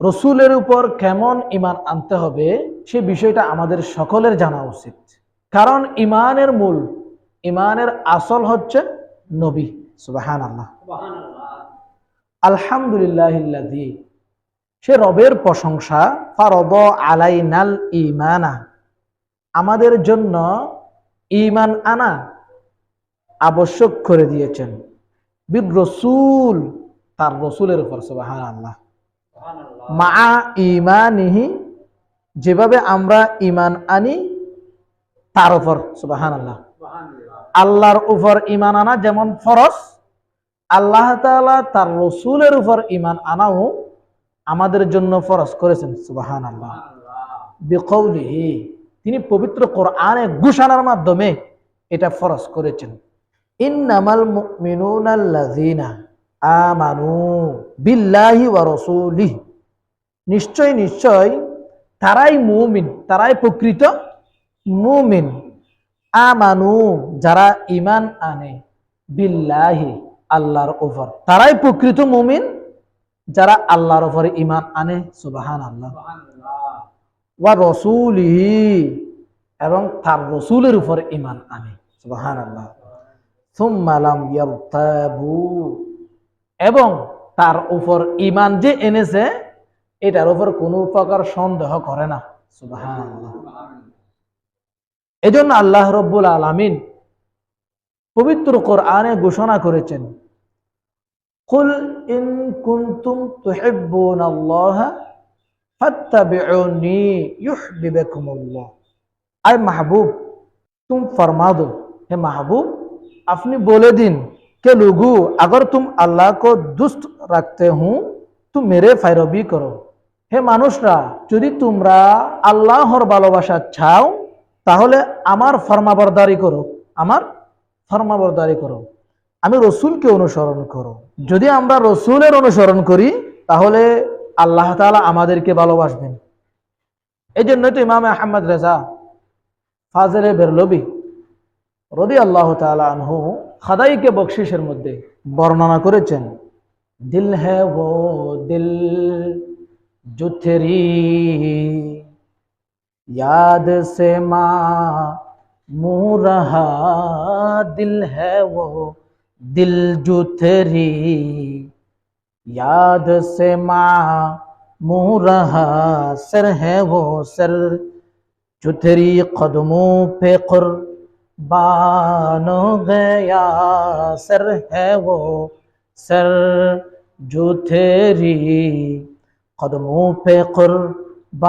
রসুলের উপর কেমন ইমান আনতে হবে সে বিষয়টা আমাদের সকলের জানা উচিত। কারণ ইমানের মূল ইমানের আসল হচ্ছে নবী সুবাহান আল্লাহ আলহামদুলিল্লাহ সে রবের প্রশংসা ফারদ আলাইনাল ইমানা আমাদের জন্য ইমান আনা আবশ্যক করে দিয়েছেন। বীর রসুল তার রসুলের উপর সুবাহান আল্লাহ মা ইমানিহি যেভাবে আমরা ইমান আনি তার উপর সুবাহান আল্লাহ আল্লাহর উপর ইমান আনা যেমন ফরস আল্লাহ তাআলা তার রসুলের উপর ইমান আনাও আমাদের জন্য ফরস করেছেন সুবাহান আল্লাহ বিকৌলিহি তিনি পবিত্র কোরআনে ঘোষণার মাধ্যমে এটা ফরস করেছেন। ইন্নামাল মুমিনুনাল্লাযীনা আমানু বিল্লাহি ওয়া রাসূলিহি। নিশ্চয় নিশ্চয় তারাই মুমিন, তারাই প্রকৃত মুমিন। আমানু, যারা ইমান আনে, বিল্লাহি, আল্লাহর উপর তারাই প্রকৃত মুমিন, যারা আল্লাহর উপর ইমান আনে সুবাহান আল্লাহ ওয়া রসুলিহি, এবং তার রসুলের উপর ইমান আনে সুবাহান আল্লাহ সুম্মালাম ইয়ারতাবু। এবং তার উপর ইমান যে এনেছে, এটার উপর কোনো প্রকার সন্দেহ করে না। এজন্য আল্লাহ রব্বুল আলমিন পবিত্র কোরআনে ঘোষণা করেছেন তুম ফরমা হে মাহবুব, আপনি বলে দিন के लोगों अगर तुम अल्लाह को दुष्ट रखते हो तो मेरे पैरवी करो হে মানুষরা যদি তোমরা আল্লাহর ভালোবাসা চাও তাহলে আমার ফরমাবরদারি করো আমার ফরমাবরদারি করো আমি রসুলকে অনুসরণ করো যদি আমরা রসুলের অনুসরণ করি তাহলে আল্লাহ তাআলা আমাদেরকে ভালোবাসবেন এই জন্যই তো ইমাম আহমদ রেজা ফাজলে বেরলবি রদি আল্লাহ তাআলা আনহু খাদাইকে বকশিসের মধ্যে বর্ণনা করেছেন দিল হ্যাঁ ও দিল जो तेरी याद से माँ मुँह रहा दिल है वो दिल जो तेरी याद से माँ मुँह रहा सर है वो सर जो तेरी कदमों पे कुर्बान हो गया सर है वो सर जो तेरी कदमों पे कुर्बान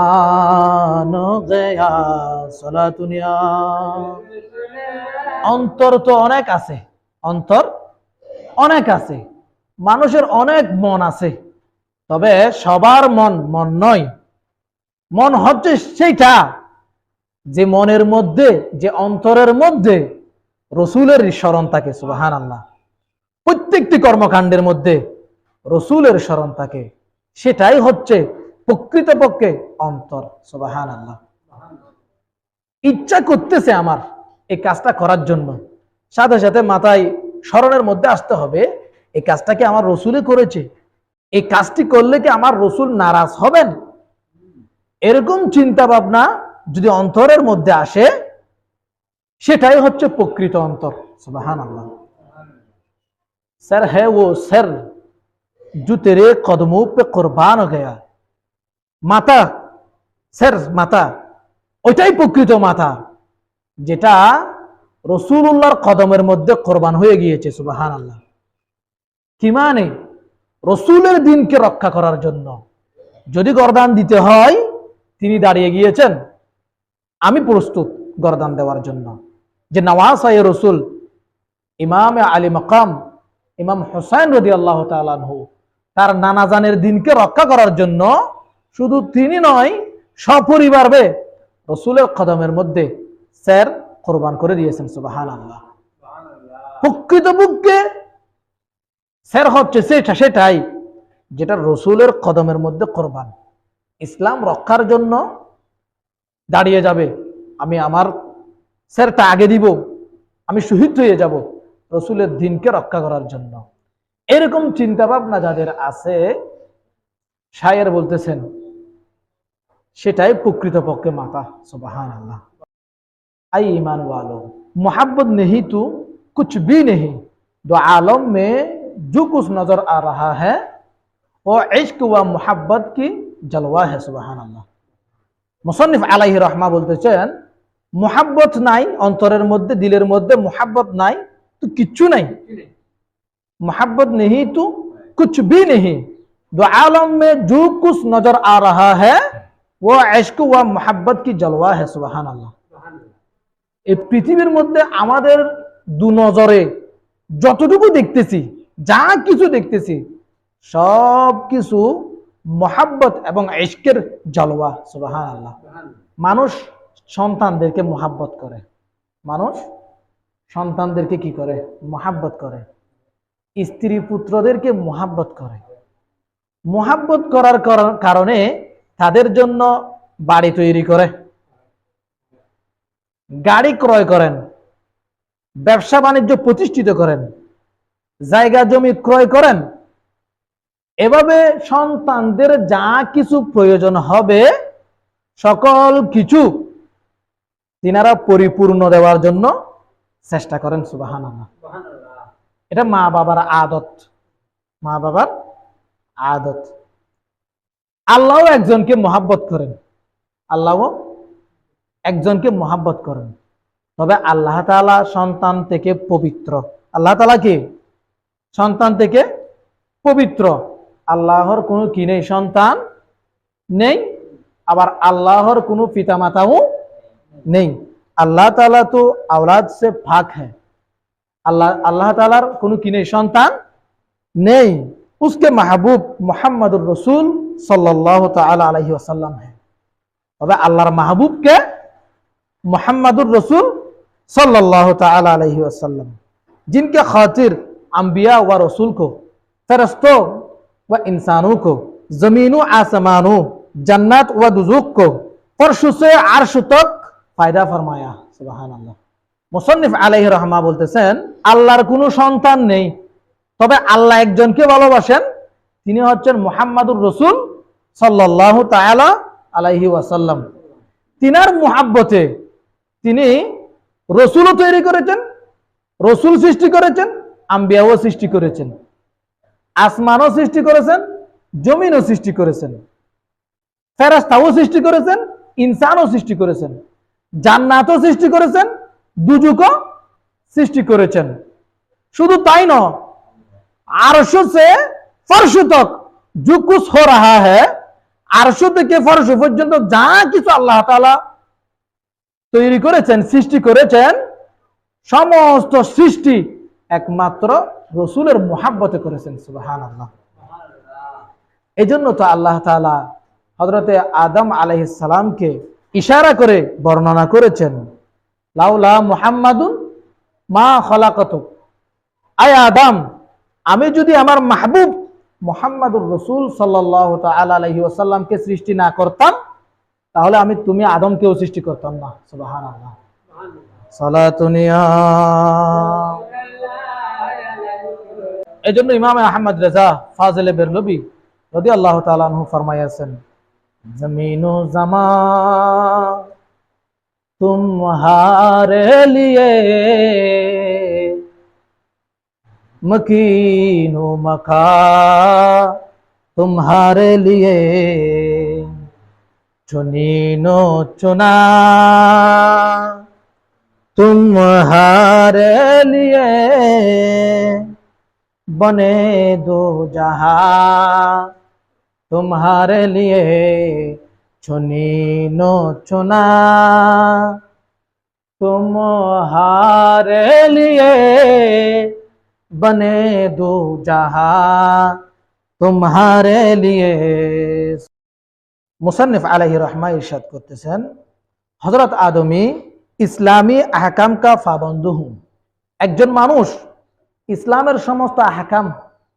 हो गया सला दुनिया অন্তর তো অনেক আছে অন্তর অনেক আছে মানুষের অনেক মন আছে তবে সবার মন মন নয় মন হচ্ছে সেইটা যে মনের মধ্যে, যে অন্তরের মধ্যে রসুলের স্মরণ থাকে সুবাহান আল্লাহ প্রত্যেকটি কর্মকাণ্ডের মধ্যে রসুলের স্মরণ থাকে। সেটাই হচ্ছে প্রকৃতপক্ষে অন্তর সুবাহান আল্লাহ ইচ্ছা করতেছে আমার এই কাজটা করার জন্য। সাথে সাথে মাথায় স্মরণের মধ্যে আসতে হবে, এই কাজটা কি আমার রসুলে করেছে? এই কাজটি করলে কি আমার রসুল নারাজ হবেন? এরকম চিন্তা ভাবনা যদি অন্তরের মধ্যে আসে সেটাই হচ্ছে প্রকৃত অন্তর সুবাহান আল্লাহ স্যার হ্যাঁ ও স্যার जो तेरे कदमों पे कुर्बान हो गया মাতা স্যার মাতা ওইটাই প্রকৃত মাতা যেটা রসুল্লাহর কদমের মধ্যে কোরবান হয়ে গিয়েছে সুবাহান আল্লাহ কি মানে রসুলের দিনকে রক্ষা করার জন্য যদি গরদান দিতে হয় তিনি দাঁড়িয়ে গিয়েছেন আমি প্রস্তুত গরদান দেওয়ার জন্য। যে নওয়াজ আয় রসুল, ইমাম আলী মকাম, ইমাম হোসাইন রদি আল্লাহ তালু তার নানাজানের দিনকে রক্ষা করার জন্য শুধু তিনি নয়, সপরিবার বে রসুলের কদমের মধ্যে স্যার কোরবান করে দিয়েছেন সুবাহান আল্লাহ প্রকৃতপক্ষে স্যার হচ্ছে সেটা সেটাই, যেটা রসুলের কদমের মধ্যে কোরবান। ইসলাম রক্ষার জন্য দাঁড়িয়ে যাবে আমি আমার স্যারটা আগে দিব আমি শহীদ হয়ে যাব রসুলের দিনকে রক্ষা করার জন্য এরকম চিন্তা ভাবনা যাদের আছে শায়ের বলতেছেন সেটাই প্রকৃতপক্ষে মাতা সুবাহান আল্লাহ आई ईमान वालों मोहब्बत नहीं तो कुछ भी नहीं दो आलम में जो कुछ नजर आ रहा है वो इश्क व मोहब्बत की जलवा है सुबहान আল্লাহ মুসন্নিফ আলাহি রহমা বলতেছেন, মোহাব্বত নাই, অন্তরের মধ্যে, দিলের মধ্যে মোহাব্বত নাই, তো কিচ্ছু নাই। মোহাব্বত নেহি তো, কুছ বি নেহি। দো আলম মে জো কুছ নজর আ রহা হ্যাঁ ও এশক মোহাব্বত কি জলওয়া হ্যাঁ সুবাহান আল্লাহ এই পৃথিবীর মধ্যে আমাদের দু নজরে যতটুকু দেখতেছি, যা কিছু দেখতেছি, সব কিছু মহাব্বত এবং ইশকের জলওয়া সুবাহান আল্লাহ মানুষ সন্তানদেরকে মহাব্বত করে। মানুষ সন্তানদেরকে কি করে? মহাব্বত করে। স্ত্রী পুত্রদেরকে মহাব্বত করে। মহাব্বত করার কারণে তাদের জন্য বাড়ি তৈরি করে। গাড়ি ক্রয় করেন। ব্যবসা বাণিজ্য প্রতিষ্ঠিত করেন। জায়গা জমি ক্রয় করেন। এভাবে সন্তানদের যা কিছু প্রয়োজন হবে সকল কিছু তিনারা পরিপূর্ণ দেওয়ার জন্য চেষ্টা করেন সুবাহান এটা মা বাবার আদত। মা বাবার আদত। আল্লাহও একজনকে মহাব্বত করেন। আল্লাহও একজনকে মহাব্বত করেন। তবে আল্লাহ তাআলা সন্তান থেকে পবিত্র। আল্লাহ তাআলা কি? সন্তান থেকে পবিত্র। আল্লাহর কোনো কি নেই সন্তান নেই আবার আল্লাহর কোনো পিতামাতাও নেই আল্লাহ তাআলা তো আওলাদ সে ফাক হ্যাঁ আল্লাহ আল্লাহ তাআলার কোনো কি নেই সন্তান নেই उसके महबूब मोहम्मद रसूल सल्लल्लाहु ताला अलैहि वसल्लम है তবে আল্লাহর মাহবুবকে मोहम्मद रसूल सल्लल्लाहु ताला अलैहि वसल्लम जिनके खातिर अंबिया व रसूल को फरिश्तों व इंसानों को जमीनों आसमानों जन्नत व दुजुक को फर्श से अर्श तक फायदा फरमाया सुबहान अल्लाह মুসন্নিফ আলাইহি রহমা বলতেছেন আল্লাহর কোনো সন্তান নেই তবে আল্লাহ একজনকে ভালোবাসেন তিনি হচ্ছেন মোহাম্মদুর রসুল সাল্লাহ তাআলা আলাইহি ওয়াসাল্লাম তিনার মুহাব্বতে তিনি রসুলও তৈরি করেছেন রসুল সৃষ্টি করেছেন আম্বিয়াও সৃষ্টি করেছেন আসমানও সৃষ্টি করেছেন, জমিনও সৃষ্টি করেছেন ফেরাস্তাও সৃষ্টি করেছেন, ইনসানও সৃষ্টি করেছেন, জান্নাতও সৃষ্টি করেছেন, দুজুকও সৃষ্টি করেছেন। শুধু তাই ন আরশ সে ফর্শ জুকুস হো রাহা থেকে পর্যন্ত যা কিছু আল্লাহ তালা তৈরি করেছেন, সৃষ্টি করেছেন, সমস্ত সৃষ্টি একমাত্র রসুলের মোহাব্বতে করেছেন সুবাহান আল্লাহ এই জন্য তো আল্লাহ তাআলা হজরতে আদম আলাইসালামকে ইশারা করে বর্ণনা করেছেন, লাউলা মুহাম্মাদুন মা খলাকত আয় আদম, আমি যদি আমার মাহবুব মোহাম্মদুর রসুল সাল্লাহ আলাইহি ওসাল্লামকে সৃষ্টি না করতাম, তাহলে আমি তুমি আদমকেও সৃষ্টি করতাম না সুবাহান আল্লাহ সালাতুনিয়া জন্য ইমাম আহমদ রেজা ফাজলে বেরলবি যদি আল্লাহ তালু ফরমাইয়াছেন জমিন জামা মকিন মকা তুমহারে লিয়ে, চুনিন চুনা তুমার লিয়ে बने दो जहां तुम्हारे लिए चुनीनो चुना तुम्हारे लिए बने दो जहां तुम्हारे लिए মুসান্নিফ আলাহি রহমা ইরশাদ করতেছেন হজরত আদমি ইসলামী আহকাম কা ফাবন্দ হুম একজন মানুষ ইসলামের সমস্ত আহকাম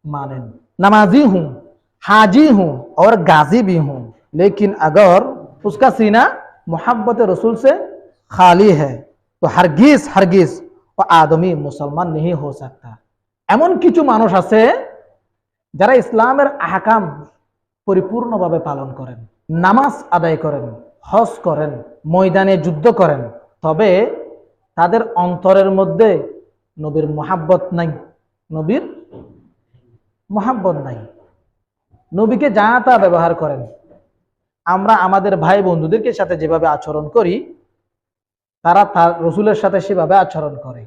मानें नमाजी हूं हाजी हूं और गाजी भी हूं लेकिन अगर उसका सीना मोहब्बत रसूल से खाली है तो हरगिज हरगिज वो आदमी मुसलमान नहीं हो सकता এমন কিছু মানুষ আছে যারা ইসলামের আহকাম পরিপূর্ণভাবে পালন করেন নামাজ আদায় করেন হজ করেন ময়দানে যুদ্ধ করেন তবে তাদের অন্তরের মধ্যে নবীর মোহাব্বত নাই। নবীর মোহাব্বত নাই। নবীকে যা তা ব্যবহার করেন। আমরা আমাদের ভাই বন্ধুদেরকে সাথে যেভাবে আচরণ করি, তারা তার রসুলের সাথে সেভাবে আচরণ করে।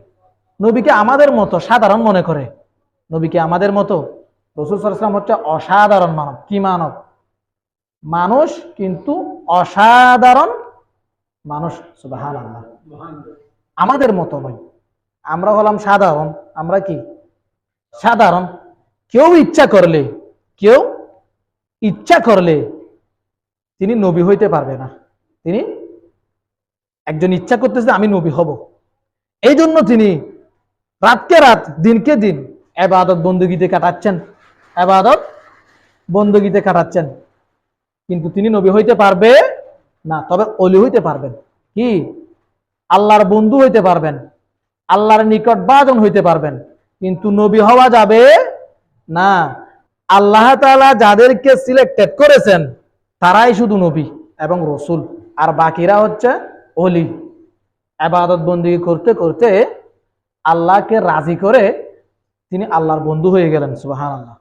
নবীকে আমাদের মতো সাধারণ মনে করে। নবীকে আমাদের মতো রসুল সাল্লাম হচ্ছে অসাধারণ মানব। কি মানব? মানুষ কিন্তু অসাধারণ মানুষ আল্লাহ আমাদের মতো নয়। আমরা হলাম সাধারণ, আমরা কি? সাধারণ। কেউ ইচ্ছা করলে, কেউ ইচ্ছা করলে তিনি নবী হইতে পারবে না। তিনি একজন ইচ্ছা করতেছে আমি নবী হব। এই জন্য তিনি রাতকে রাত, দিনকে দিন এবাদত বন্দুগিতে কাটাচ্ছেন। এবাদত বন্দুগিতে কাটাচ্ছেন। কিন্তু তিনি নবী হইতে পারবে না, তবে অলি হইতে পারবেন। কি? আল্লাহর বন্ধু হইতে পারবেন। আল্লাহর নিকট বাজন হইতে পারবেন। কিন্তু নবী হওয়া যাবে না। আল্লাহ তালা যাদেরকে সিলেক্টেড করেছেন, তারাই শুধু নবী এবং রসুল। আর বাকিরা হচ্ছে অলি আবাদত বন্দি করতে করতে আল্লাহকে রাজি করে তিনি আল্লাহর বন্ধু হয়ে গেলেন সুবাহান আল্লাহ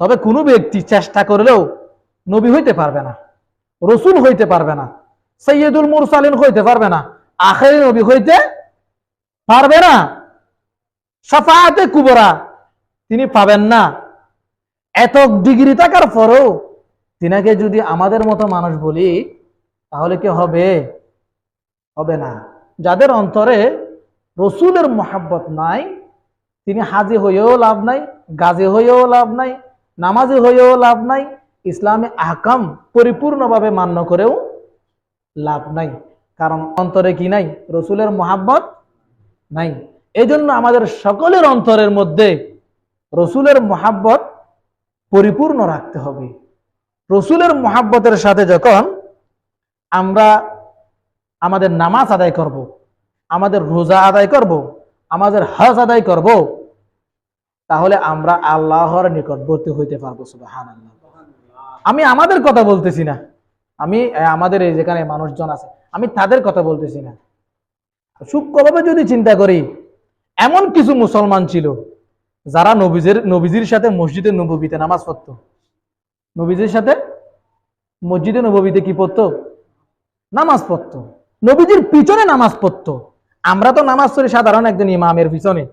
তবে কোনো ব্যক্তি চেষ্টা করলেও নবী হইতে পারবে না, রসুল হইতে পারবে না সৈয়দুল মুরসালিন হইতে পারবে না, আখেরি নবী হইতে পারবে না। সাফাতে কুবরা, তিনি পাবেন না। এত ডিগ্রি থাকার পরেও তিনাকে যদি আমাদের মতো মানুষ বলি, তাহলে কি হবে? হবে না। যাদের অন্তরে রসুলের মোহাব্বত নাই, তিনি হাজি হয়েও লাভ নাই, গাজী হয়েও লাভ নাই, নামাজি হয়েও লাভ নাই, ইসলামে আহকাম পরিপূর্ণভাবে মান্য করেও লাভ নাই। কারণ অন্তরে কি নাই? রসুলের মোহাব্বত নাই এই জন্য আমাদের সকলের অন্তরের মধ্যে রসুলের মোহাব্বত পরিপূর্ণ রাখতে হবে রসুলের মোহাব্বতের সাথে যখন আমরা আমাদের নামাজ আদায় করব। আমাদের রোজা আদায় করব। আমাদের হজ আদায় করব। তাহলে আমরা আল্লাহর নিকটবর্তী হইতে পারব সুবাহান আমি আমাদের কথা বলতেছি না আমি আমাদের এই যেখানে মানুষজন আছে, আমি তাদের কথা বলতেছি না সূক্ষ্মভাবে যদি চিন্তা করি, এমন কিছু মুসলমান ছিল যারা নবীজের, নবীজির সাথে মসজিদে নবীতে নামাজ পড়তো। নবীজির সাথে মসজিদে নবীতে কি পড়তো? নামাজ পড়তো। নবীজির পিছনে নামাজ পড়তো। আমরা তো নামাজ পড়ি সাধারণ একজন ইমামের পিছনে।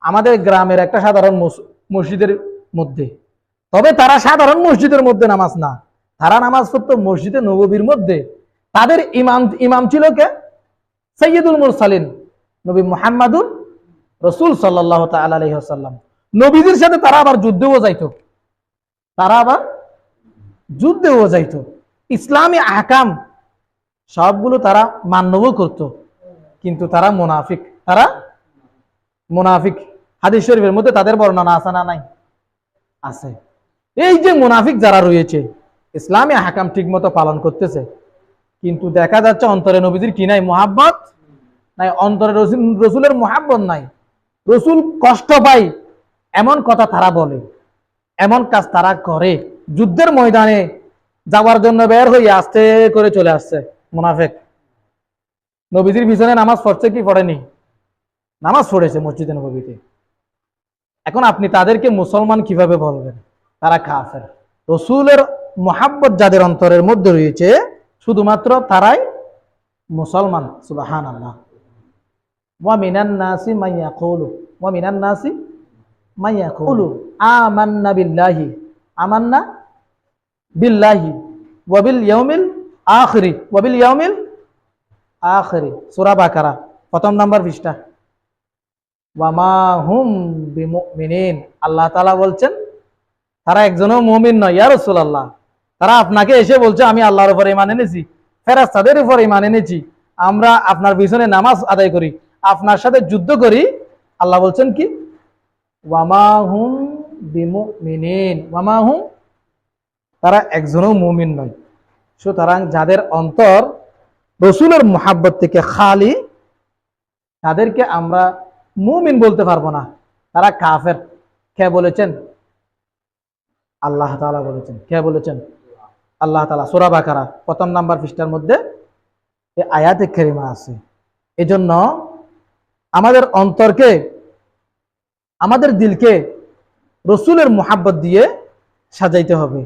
আমাদের গ্রামের একটা সাধারণ মসজিদের মধ্যে। তবে তারা সাধারণ মসজিদের মধ্যে নামাজ না। তারা নামাজ পড়তো মসজিদে নববীর মধ্যে। তাদের ইমাম ইমাম ছিল কে? সৈয়দুল মুরসালিন, নবী মুহাম্মাদুল রসুল সাল্লাহ তাল্লাম নবীদের সাথে তারা আবার যুদ্ধেও যাইতো। তারা আবার যুদ্ধেও যাইতো। ইসলামী আহকাম সবগুলো তারা মান্যও করত। কিন্তু তারা মুনাফিক। তারা মুনাফিক। হাদিস শরীফের মধ্যে তাদের বর্ণনা আছে না নাই? আছে। এই যে মুনাফিক যারা রয়েছে, ইসলামী হাকাম ঠিক মতো পালন করতেছে কিন্তু দেখা যাচ্ছে অন্তরে নবীজির কি নাই মোহাব্বত? নাই। অন্তরে রসুল, রসুলের মোহাব্বত নাই। রসুল কষ্ট পায়, এমন কথা তারা বলে, এমন কাজ তারা করে। যুদ্ধের ময়দানে যাওয়ার জন্য বের হয়ে আস্তে করে চলে আসছে মুনাফেক। নবীজির পিছনে নামাজ পড়ছে কি পড়েনি? নামাজ পড়েছে মসজিদে নবীতে। এখন আপনি তাদেরকে মুসলমান কীভাবে বলবেন? তারা কাফের। রসুলের মোহাব্বত যাদের অন্তরের মধ্যে রয়েছে শুধুমাত্র তারাই মুসলমান সুবাহান আল্লাহ ওয়ামিনান নাসি মাইয়া কৌলু ওয়ামিনান নাসি মাইয়া কৌলু আমান্না বিল্লাহি আমান্না বিল্লাহি ওয়াবিল ইয়াউমিল আখরি ওয়াবিল ইয়াউমিল আখরি। সূরা বাকারা, প্রথম নাম্বার পৃষ্ঠা। ওয়ামা হুম বিমুমিনিন। আল্লাহ তাআলা বলছেন, তারা একজনও মুমিন নয়, ইয়া রাসূলুল্লাহ। তারা আপনাকে এসে বলছে, আমি আল্লাহর উপরে ইমান এনেছি, ফেরেশতাদের উপরে ইমান এনেছি। আমরা আপনার পিছনে নামাজ আদায় করি, আপনার সাথে যুদ্ধ করি। আল্লাহ বলছেন কি? তারা একজনও মুমিন নয়। সুতরাং যাদের অন্তর রসুলের মোহাব্বত থেকে খালি, তাদেরকে আমরা মুমিন বলতে পারব না। তারা কাফের। কে বলেছেন? আল্লাহ তাআলা বলেছেন। কে বলেছেন? আল্লাহ তালা সোরা বাকারা প্রথম নাম্বার পৃষ্ঠার মধ্যে এই আয়াতে খেরিমা আছে। এজন্য আমাদের অন্তরকে, আমাদের দিলকে রসুলের মোহাব্বত দিয়ে সাজাইতে হবে।